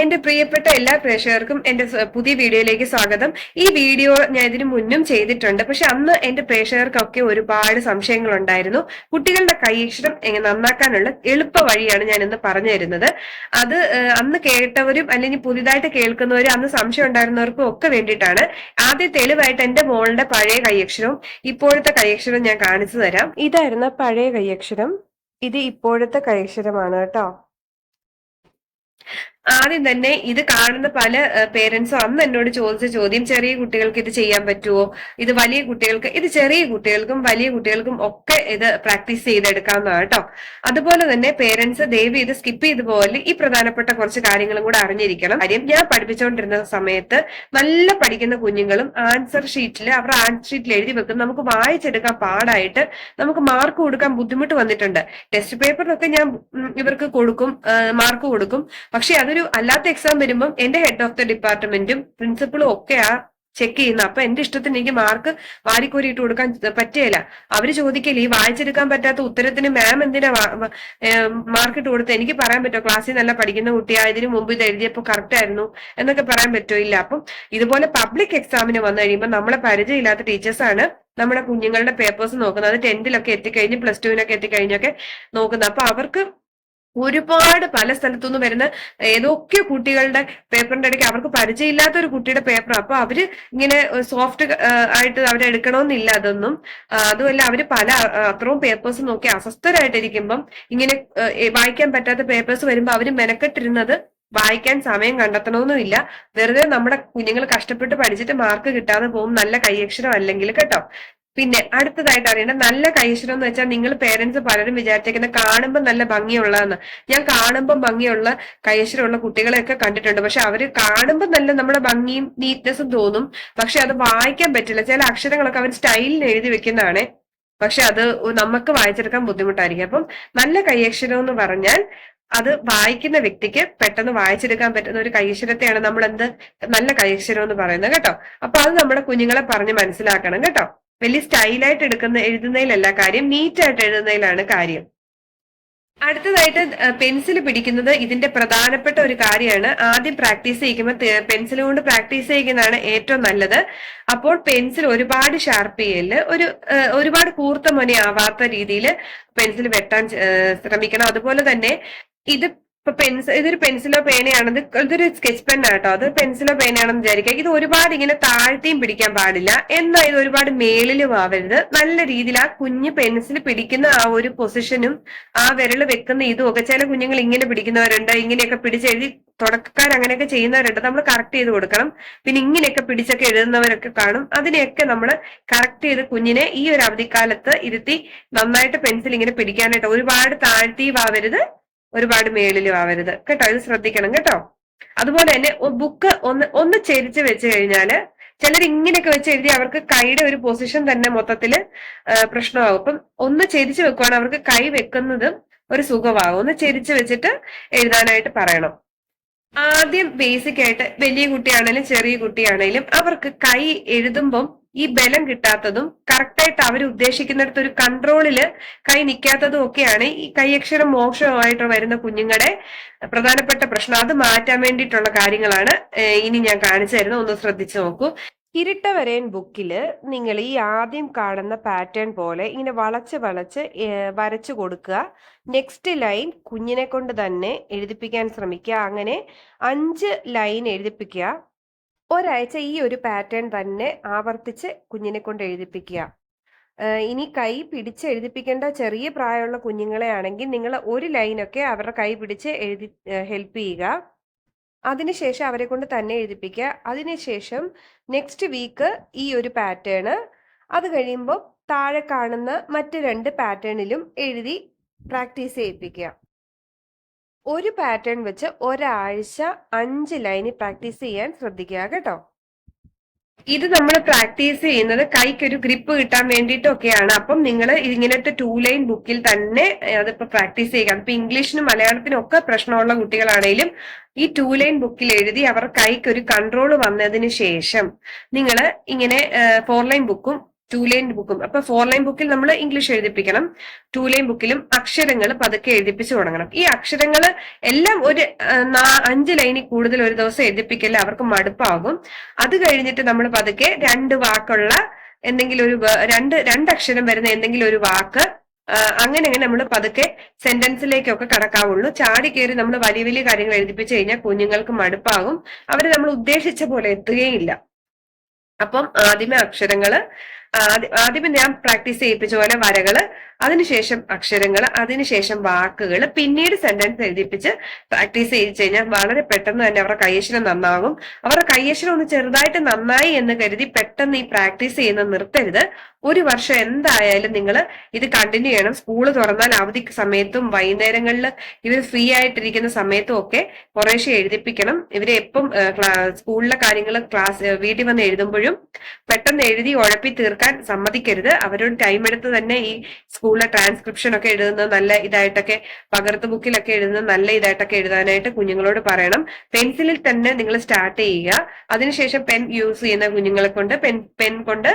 എന്റെ പ്രിയപ്പെട്ട എല്ലാ പ്രേക്ഷകർക്കും എന്റെ പുതിയ വീഡിയോയിലേക്ക് സ്വാഗതം. ഈ വീഡിയോ ഞാൻ ഇതിനു മുന്നും ചെയ്തിട്ടുണ്ട്. പക്ഷെ അന്ന് എന്റെ പ്രേക്ഷകർക്കൊക്കെ ഒരുപാട് സംശയങ്ങൾ ഉണ്ടായിരുന്നു കുട്ടികളുടെ കൈയക്ഷരം എങ്ങനെ നന്നാക്കാനുള്ള എളുപ്പ വഴിയാണ് ഞാൻ ഇന്ന് പറഞ്ഞു തരുന്നത്. അത് അന്ന് കേട്ടവരും അല്ലെങ്കിൽ പുതിയതായിട്ട് കേൾക്കുന്നവരും അന്ന് സംശയം ഉണ്ടായിരുന്നവർക്കും ഒക്കെ വേണ്ടിയിട്ടാണ്. ആദ്യ തെളിവായിട്ട് എന്റെ മോളുടെ പഴയ കൈയക്ഷരവും ഇപ്പോഴത്തെ കൈയക്ഷരവും ഞാൻ കാണിച്ചു തരാം. ഇതായിരുന്ന പഴയ കൈയക്ഷരം ഇത് ഇപ്പോഴത്തെ കൈയക്ഷരമാണ് കേട്ടോ. ആദ്യം തന്നെ ഇത് കാണുന്ന പല പേരൻസും അന്ന് എന്നോട് ചോദിച്ച ചോദ്യം ചെറിയ കുട്ടികൾക്ക് ഇത് ചെയ്യാൻ പറ്റുമോ ഇത് വലിയ കുട്ടികൾക്ക് ഇത് ചെറിയ കുട്ടികൾക്കും വലിയ കുട്ടികൾക്കും ഒക്കെ ഇത് പ്രാക്ടീസ് ചെയ്തെടുക്കാവുന്നതാണ് കേട്ടോ അതുപോലെ തന്നെ പേരൻസ് ദയവ് ഇത് സ്കിപ്പ് ചെയ്തു പോലെ ഈ പ്രധാനപ്പെട്ട കുറച്ച് കാര്യങ്ങളും കൂടെ അറിഞ്ഞിരിക്കണം. കാര്യം ഞാൻ പഠിപ്പിച്ചുകൊണ്ടിരുന്ന സമയത്ത് നല്ല പഠിക്കുന്ന കുഞ്ഞുങ്ങളും ആൻസർ ഷീറ്റിൽ അവർ ആൻസർ ഷീറ്റിൽ എഴുതി വെക്കും. നമുക്ക് വായിച്ചെടുക്കാൻ പാടായിട്ട് നമുക്ക് മാർക്ക് കൊടുക്കാൻ ബുദ്ധിമുട്ട് വന്നിട്ടുണ്ട്. ടെസ്റ്റ് പേപ്പറിലൊക്കെ ഞാൻ ഇവർക്ക് കൊടുക്കും മാർക്ക് കൊടുക്കും. പക്ഷെ അതൊരു അല്ലാത്ത എക്സാം വരുമ്പം എന്റെ ഹെഡ് ഓഫ് ദ ഡിപ്പാർട്ട്മെന്റും പ്രിൻസിപ്പളും ഒക്കെ ആ ചെക്ക് ചെയ്യുന്ന. അപ്പൊ എന്റെ ഇഷ്ടത്തിന് എനിക്ക് മാർക്ക് വാരിക്കോരിയിട്ട് കൊടുക്കാൻ പറ്റുകയില്ല അവർ ചോദിക്കില്ല ഈ വായിച്ചെടുക്കാൻ പറ്റാത്ത ഉത്തരത്തിന് മാം എന്തിനാ മാർക്ക് ഇട്ട് കൊടുത്ത്? എനിക്ക് പറയാൻ പറ്റുമോ ക്ലാസ്സിൽ നല്ല പഠിക്കുന്ന കുട്ടിയാ ഇതിനു മുമ്പ് ഇത് എഴുതിയപ്പോൾ കറക്റ്റ് ആയിരുന്നു എന്നൊക്കെ പറയാൻ പറ്റുമോ ഇല്ല. അപ്പം ഇതുപോലെ പബ്ലിക് എക്സാമിന് വന്നു കഴിയുമ്പോൾ നമ്മളെ പരിചയമില്ലാത്ത ടീച്ചേഴ്സാണ് നമ്മുടെ കുഞ്ഞുങ്ങളുടെ പേപ്പേഴ്സ് നോക്കുന്നത്. അത് ടെൻത്തിലൊക്കെ എത്തിക്കഴിഞ്ഞ് പ്ലസ് ടുവിനൊക്കെ എത്തിക്കഴിഞ്ഞൊക്കെ നോക്കുന്നത്. അപ്പൊ അവർക്ക് ഒരുപാട് പല സ്ഥലത്തുനിന്ന് വരുന്ന ഏതൊക്കെ കുട്ടികളുടെ പേപ്പറിന്റെ ഇടയ്ക്ക് അവർക്ക് പരിചയമില്ലാത്ത ഒരു കുട്ടിയുടെ പേപ്പർ അപ്പൊ അവർ ഇങ്ങനെ സോഫ്റ്റ് ആയിട്ട് അവരെടുക്കണമെന്നില്ല അതൊന്നും. ആ, അതുമല്ല അവർ പല അത്രയും പേപ്പേഴ്സ് നോക്കി അസ്വസ്ഥരായിട്ടിരിക്കുമ്പം ഇങ്ങനെ വായിക്കാൻ പറ്റാത്ത പേപ്പേഴ്സ് വരുമ്പോൾ അവർ മെനക്കെട്ടിരുന്നത് വായിക്കാൻ സമയം കണ്ടെത്തണമെന്നുമില്ല വെറുതെ നമ്മുടെ കുഞ്ഞുങ്ങൾ കഷ്ടപ്പെട്ട് പഠിച്ചിട്ട് മാർക്ക് കിട്ടാതെ പോകും. നല്ല കൈയക്ഷരം അല്ലെങ്കിൽ കേട്ടോ. പിന്നെ അടുത്തതായിട്ട് അറിയേണ്ട നല്ല കൈശ്വരം എന്ന് വെച്ചാൽ നിങ്ങൾ പേരൻസ് പലരും വിചാരിച്ചേക്കുന്ന കാണുമ്പോൾ നല്ല ഭംഗിയുള്ളതെന്ന് ഞാൻ കാണുമ്പോൾ ഭംഗിയുള്ള കൈശ്വരമുള്ള കുട്ടികളെയൊക്കെ കണ്ടിട്ടുണ്ട്. പക്ഷെ അവർ കാണുമ്പോൾ നല്ല നമ്മുടെ ഭംഗിയും നീറ്റ്നെസ്സും തോന്നും. പക്ഷെ അത് വായിക്കാൻ പറ്റില്ല. ചില അക്ഷരങ്ങളൊക്കെ അവർ സ്റ്റൈലിൽ എഴുതി വെക്കുന്നതാണ്. പക്ഷെ അത് നമുക്ക് വായിച്ചെടുക്കാൻ ബുദ്ധിമുട്ടായിരിക്കും. അപ്പം നല്ല കൈയക്ഷരം എന്ന് പറഞ്ഞാൽ അത് വായിക്കുന്ന വ്യക്തിക്ക് പെട്ടെന്ന് വായിച്ചെടുക്കാൻ പറ്റുന്ന ഒരു കൈശ്വരത്തെയാണ് നമ്മൾ എന്ത് നല്ല കൈശ്വരം എന്ന് പറയുന്നത് കേട്ടോ. അപ്പൊ അത് നമ്മുടെ കുഞ്ഞുങ്ങളെ പറഞ്ഞ് മനസ്സിലാക്കണം കേട്ടോ. വലിയ സ്റ്റൈലായിട്ട് എടുക്കുന്ന എഴുതുന്നതിലല്ല കാര്യം നീറ്റായിട്ട് എഴുതുന്നതിലാണ് കാര്യം. അടുത്തതായിട്ട് പെൻസിൽ പിടിക്കുന്നത് ഇതിന്റെ പ്രധാനപ്പെട്ട ഒരു കാര്യമാണ്. ആദ്യം പ്രാക്ടീസ് ചെയ്യിക്കുമ്പോൾ പെൻസിൽ കൊണ്ട് പ്രാക്ടീസ് ചെയ്യിക്കുന്നതാണ് ഏറ്റവും നല്ലത്. അപ്പോൾ പെൻസിൽ ഒരുപാട് ഷാർപ്പ് ചെയ്യൽ ഒരു ഒരുപാട് കൂർത്ത മുനയാവാത്ത രീതിയിൽ പെൻസിൽ വെട്ടാൻ ശ്രമിക്കണം. അതുപോലെ തന്നെ ഇത് പെൻസിൽ ഇതൊരു പെൻസിലോ പേനയാണെന്ന് ഇതൊരു സ്കെച്ച് പെൻ ആട്ടോ അത് പെൻസിലോ പേനയാണെന്ന് വിചാരിക്കുക. ഇത് ഒരുപാട് ഇങ്ങനെ താഴ്ത്തിയും പിടിക്കാൻ പാടില്ല. എന്നാൽ ഇത് ഒരുപാട് മേളിലും ആവരുത് നല്ല രീതിയിൽ ആ കുഞ്ഞ് പെൻസിൽ പിടിക്കുന്ന ആ ഒരു പൊസിഷനും ആ വിരൽ വെക്കുന്ന ഇതും ഒക്കെ ചില കുഞ്ഞുങ്ങൾ ഇങ്ങനെ പിടിക്കുന്നവരുണ്ട്. ഇങ്ങനെയൊക്കെ പിടിച്ചെഴുതി തുടക്കക്കാർ അങ്ങനെയൊക്കെ ചെയ്യുന്നവരുണ്ട്. നമ്മൾ കറക്റ്റ് ചെയ്ത് കൊടുക്കണം. പിന്നെ ഇങ്ങനെയൊക്കെ പിടിച്ചൊക്കെ എഴുതുന്നവരൊക്കെ കാണും. അതിനെയൊക്കെ നമ്മൾ കറക്റ്റ് ചെയ്ത് കുഞ്ഞിനെ ഈ ഒരു അവധിക്കാലത്ത് ഇരുത്തി നന്നായിട്ട് പെൻസിൽ ഇങ്ങനെ പിടിക്കാനായിട്ട് ഒരുപാട് താഴ്ത്തിയും ആവരുത് ഒരുപാട് മേളിലും ആവരുത്. കേട്ടോ? ഇത് ശ്രദ്ധിക്കണം കേട്ടോ? അതുപോലെ തന്നെ ബുക്ക് ഒന്ന് ഒന്ന് ചെരിച്ച് വെച്ച് കഴിഞ്ഞാൽ ചിലർ ഇങ്ങനെയൊക്കെ വെച്ച് എഴുതി അവർക്ക് കൈയുടെ ഒരു പൊസിഷൻ തന്നെ മൊത്തത്തിൽ പ്രശ്നമാകും. അപ്പം ഒന്ന് ചെരിച്ച് വെക്കുവാണ് അവർക്ക് കൈ വെക്കുന്നതും ഒരു സുഖമാകും. ഒന്ന് ചെരിച്ച് വെച്ചിട്ട് എഴുതാനായിട്ട് പറയണം. ആദ്യം ബേസിക് ആയിട്ട് വലിയ കുട്ടിയാണേലും ചെറിയ കുട്ടിയാണേലും അവർക്ക് കൈ എഴുതുമ്പം ഈ ബലം കിട്ടാത്തതും കറക്റ്റായിട്ട് അവർ ഉദ്ദേശിക്കുന്നിടത്ത് ഒരു കൺട്രോളിൽ കൈ നിൽക്കാത്തതും ഒക്കെയാണ് ഈ കൈയക്ഷരം മോശമായിട്ട് വരുന്ന കുഞ്ഞുങ്ങളുടെ പ്രധാനപ്പെട്ട പ്രശ്നം. അത് മാറ്റാൻ വേണ്ടിയിട്ടുള്ള കാര്യങ്ങളാണ് ഇനി ഞാൻ കാണിച്ചു തരുന്നത്. ഒന്ന് ശ്രദ്ധിച്ചു നോക്കൂ. ഇരട്ട വരയൻ ബുക്കിൽ നിങ്ങൾ ഈ ആദ്യം കാണുന്ന പാറ്റേൺ പോലെ ഇങ്ങനെ വളച്ച് വളച്ച് വരച്ചു കൊടുക്കുക. നെക്സ്റ്റ് ലൈൻ കുഞ്ഞിനെ കൊണ്ട് തന്നെ എഴുതിപ്പിക്കാൻ ശ്രമിക്കുക. അങ്ങനെ അഞ്ച് ലൈൻ എഴുതിപ്പിക്കുക. ഒരാഴ്ച ഈ ഒരു പാറ്റേൺ തന്നെ ആവർത്തിച്ച് കുഞ്ഞിനെ കൊണ്ട് എഴുതിപ്പിക്കുക. ഇനി കൈ പിടിച്ച് എഴുതിപ്പിക്കേണ്ട ചെറിയ പ്രായമുള്ള കുഞ്ഞുങ്ങളെ ആണെങ്കിൽ നിങ്ങൾ ഒരു ലൈനൊക്കെ അവരുടെ കൈ പിടിച്ച് എഴുതി ഹെൽപ്പ് ചെയ്യുക. അതിനുശേഷം അവരെ കൊണ്ട് തന്നെ എഴുതിപ്പിക്കുക. അതിനുശേഷം നെക്സ്റ്റ് വീക്ക് ഈ ഒരു പാറ്റേൺ അത് കഴിയുമ്പോൾ താഴെ കാണുന്ന മറ്റ് രണ്ട് പാറ്റേണിലും എഴുതി പ്രാക്ടീസ് ചെയ്യിപ്പിക്കുക. ഒരു പാറ്റേൺ വെച്ച് ഒരാഴ്ച അഞ്ച് ലൈൻ പ്രാക്ടീസ് ചെയ്യാൻ ശ്രദ്ധിക്കുക കേട്ടോ. ഇത് നമ്മൾ പ്രാക്ടീസ് ചെയ്യുന്നത് കൈക്കൊരു ഗ്രിപ്പ് കിട്ടാൻ വേണ്ടിയിട്ടൊക്കെയാണ്. അപ്പം നിങ്ങൾ ഇങ്ങനത്തെ ടൂ ലൈൻ ബുക്കിൽ തന്നെ അതിപ്പോ പ്രാക്ടീസ് ചെയ്യുക. ഇപ്പൊ ഇംഗ്ലീഷിനും മലയാളത്തിനും ഒക്കെ പ്രശ്നമുള്ള കുട്ടികളാണെങ്കിലും ഈ ടൂ ലൈൻ ബുക്കിൽ എഴുതി അവർ കൈക്ക് ഒരു കൺട്രോൾ വന്നതിന് ശേഷം നിങ്ങൾ ഇങ്ങനെ ഫോർ ലൈൻ ബുക്കും ടു ലൈൻ ബുക്കും അപ്പൊ ഫോർ ലൈൻ ബുക്കിൽ നമ്മൾ ഇംഗ്ലീഷ് എഴുതിപ്പിക്കണം. ടു ലൈൻ ബുക്കിലും അക്ഷരങ്ങൾ പതുക്കെ എഴുതിപ്പിച്ചു തുടങ്ങണം. ഈ അക്ഷരങ്ങൾ എല്ലാം ഒരു അഞ്ച് ലൈനിൽ കൂടുതൽ ഒരു ദിവസം എഴുതിപ്പിക്കല്ല അവർക്ക് മടുപ്പാകും. അത് കഴിഞ്ഞിട്ട് നമ്മൾ പതുക്കെ രണ്ട് വാക്കുള്ള എന്തെങ്കിലും ഒരു രണ്ട് രണ്ട് അക്ഷരം വരുന്ന എന്തെങ്കിലും ഒരു വാക്ക് അങ്ങനെ അങ്ങനെ നമ്മൾ പതുക്കെ സെന്റൻസിലേക്കൊക്കെ കടക്കാവുള്ളൂ. ചാടി കയറി നമ്മൾ വലിയ വലിയ കാര്യങ്ങൾ എഴുതിപ്പിച്ചു കഴിഞ്ഞാൽ കുഞ്ഞുങ്ങൾക്ക് മടുപ്പാകും. അവരെ നമ്മൾ ഉദ്ദേശിച്ച പോലെ എത്തുകയില്ല. അപ്പം ആദ്യമേ അക്ഷരങ്ങൾ ആദ്യ- ഞാൻ പ്രാക്ടീസ് ചെയ്യിപ്പിച്ച പോലെ വരകൾ അതിനുശേഷം അക്ഷരങ്ങൾ അതിനുശേഷം വാക്കുകൾ പിന്നീട് സെന്റൻസ് എഴുതിപ്പിച്ച് പ്രാക്ടീസ് ചെയ്യിച്ചു കഴിഞ്ഞാൽ വളരെ പെട്ടെന്ന് തന്നെ അവരുടെ കയ്യക്ഷരം നന്നാകും. അവരുടെ കയ്യക്ഷരം ഒന്ന് ചെറുതായിട്ട് നന്നായി എന്ന് കരുതി പെട്ടെന്ന് ഈ പ്രാക്ടീസ് ചെയ്യുന്ന നിർത്തരുത്. ഒരു വർഷം എന്തായാലും നിങ്ങൾ ഇത് കണ്ടിന്യൂ ചെയ്യണം. സ്കൂൾ തുറന്നാൽ അവധി സമയത്തും വൈകുന്നേരങ്ങളിൽ ഇവർ ഫ്രീ ആയിട്ടിരിക്കുന്ന സമയത്തും ഒക്കെ കുറേശ്ശെ എഴുതിപ്പിക്കണം. ഇവരെ എപ്പം സ്കൂളിലെ കാര്യങ്ങൾ ക്ലാസ് വീട്ടിൽ വന്ന് എഴുതുമ്പോഴും പെട്ടെന്ന് എഴുതി ഉഴപ്പി തീർക്കാൻ സമ്മതിക്കരുത്. അവരോട് ടൈം എടുത്ത് തന്നെ ഈ സ്കൂളിലെ ട്രാൻസ്ക്രിപ്ഷൻ ഒക്കെ എഴുതുന്നത് നല്ല ഇതായിട്ടൊക്കെ പകർത്ത് ബുക്കിലൊക്കെ എഴുതുന്നത് നല്ല ഇതായിട്ടൊക്കെ എഴുതാനായിട്ട് കുഞ്ഞുങ്ങളോട് പറയണം. പെൻസിലിൽ തന്നെ നിങ്ങൾ സ്റ്റാർട്ട് ചെയ്യുക. അതിനുശേഷം പെൻ യൂസ് ചെയ്യുന്ന കുഞ്ഞുങ്ങളെ കൊണ്ട് പെൻ പെൻ കൊണ്ട്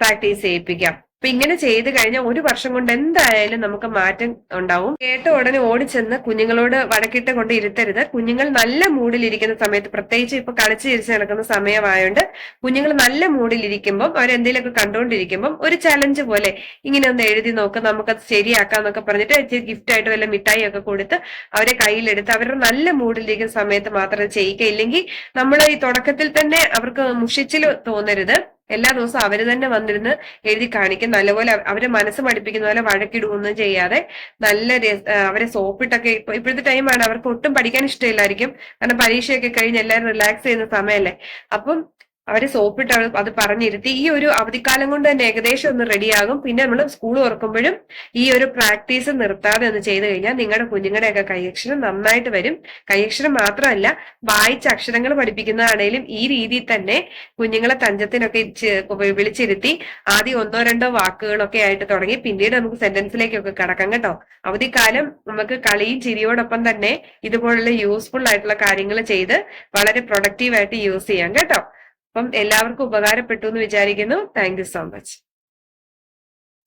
പ്രാക്ടീസ് ചെയ്യിപ്പിക്കാം. അപ്പൊ ഇങ്ങനെ ചെയ്ത് കഴിഞ്ഞാൽ ഒരു വർഷം കൊണ്ട് എന്തായാലും നമുക്ക് മാറ്റം ഉണ്ടാവും. കേട്ട ഉടനെ ഓടിച്ചെന്ന് കുഞ്ഞുങ്ങളോട് വടക്കിട്ട് കൊണ്ട് ഇരുത്തരുത്. കുഞ്ഞുങ്ങൾ നല്ല മൂഡിലിരിക്കുന്ന സമയത്ത് പ്രത്യേകിച്ച് ഇപ്പൊ കളിച്ച് ചിരിച്ച് നടക്കുന്ന സമയമായോണ്ട് കുഞ്ഞുങ്ങൾ നല്ല മൂഡിലിരിക്കുമ്പോൾ അവരെന്തെങ്കിലുമൊക്കെ കണ്ടുകൊണ്ടിരിക്കുമ്പോൾ ഒരു ചലഞ്ച് പോലെ ഇങ്ങനെ ഒന്ന് എഴുതി നോക്ക് നമുക്കത് ശരിയാക്കാം എന്നൊക്കെ പറഞ്ഞിട്ട് ഗിഫ്റ്റ് ആയിട്ട് വല്ല മിഠായി ഒക്കെ കൊടുത്ത് അവരെ കയ്യിലെടുത്ത് അവരുടെ നല്ല മൂഡിലിരിക്കുന്ന സമയത്ത് മാത്രം ചെയ്യിക്കുക. ചെയ്യുക ഇല്ലെങ്കിൽ നമ്മൾ ഈ തുടക്കത്തിൽ തന്നെ അവർക്ക് മുഷിച്ചിൽ തോന്നരുത്. എല്ലാ ദിവസവും അവർ തന്നെ വന്നിരുന്ന് എഴുതി കാണിക്കും. നല്ലപോലെ അവ- അവരെ മനസ്സ് മടിപ്പിക്കുന്ന പോലെ വഴക്കിടുകയൊന്നും ചെയ്യാതെ നല്ല അവരെ സോപ്പിട്ടൊക്കെ ഇപ്പൊ ഇപ്പോഴത്തെ ടൈമാണ് അവർക്ക് ഒട്ടും പഠിക്കാൻ ഇഷ്ടമില്ലായിരിക്കും. കാരണം പരീക്ഷയൊക്കെ കഴിഞ്ഞ് എല്ലാവരും റിലാക്സ് ചെയ്യുന്ന സമയമല്ലേ അപ്പം അവരെ സോപ്പിട്ട് അവർ അത് പറഞ്ഞിരുത്തി. ഈ ഒരു അവധിക്കാലം കൊണ്ട് തന്നെ ഏകദേശം ഒന്ന് റെഡിയാകും പിന്നെ നമ്മൾ സ്കൂൾ തുറക്കുമ്പോഴും ഈ ഒരു പ്രാക്ടീസ് നിർത്താതെ ഒന്ന് ചെയ്തു കഴിഞ്ഞാൽ നിങ്ങളുടെ കുഞ്ഞുങ്ങളുടെയൊക്കെ കൈയക്ഷരം നന്നായിട്ട് വരും. കൈയക്ഷരം മാത്രമല്ല വായിച്ച അക്ഷരങ്ങൾ പഠിപ്പിക്കുന്നതാണേലും ഈ രീതിയിൽ തന്നെ കുഞ്ഞുങ്ങളെ തഞ്ചത്തിനൊക്കെ വിളിച്ചിരുത്തി ആദ്യം ഒന്നോ രണ്ടോ വാക്കുകളൊക്കെ ആയിട്ട് തുടങ്ങി. പിന്നീട് നമുക്ക് സെന്റൻസിലേക്കൊക്കെ കടക്കാം കേട്ടോ. അവധിക്കാലം നമുക്ക് കളിയും ചിരിയോടൊപ്പം തന്നെ ഇതുപോലുള്ള യൂസ്ഫുൾ ആയിട്ടുള്ള കാര്യങ്ങൾ ചെയ്ത് വളരെ പ്രൊഡക്റ്റീവ് ആയിട്ട് യൂസ് ചെയ്യാം കേട്ടോ. അപ്പം എല്ലാവർക്കും ഉപകാരപ്പെട്ടു എന്ന് വിചാരിക്കുന്നു. Thank so much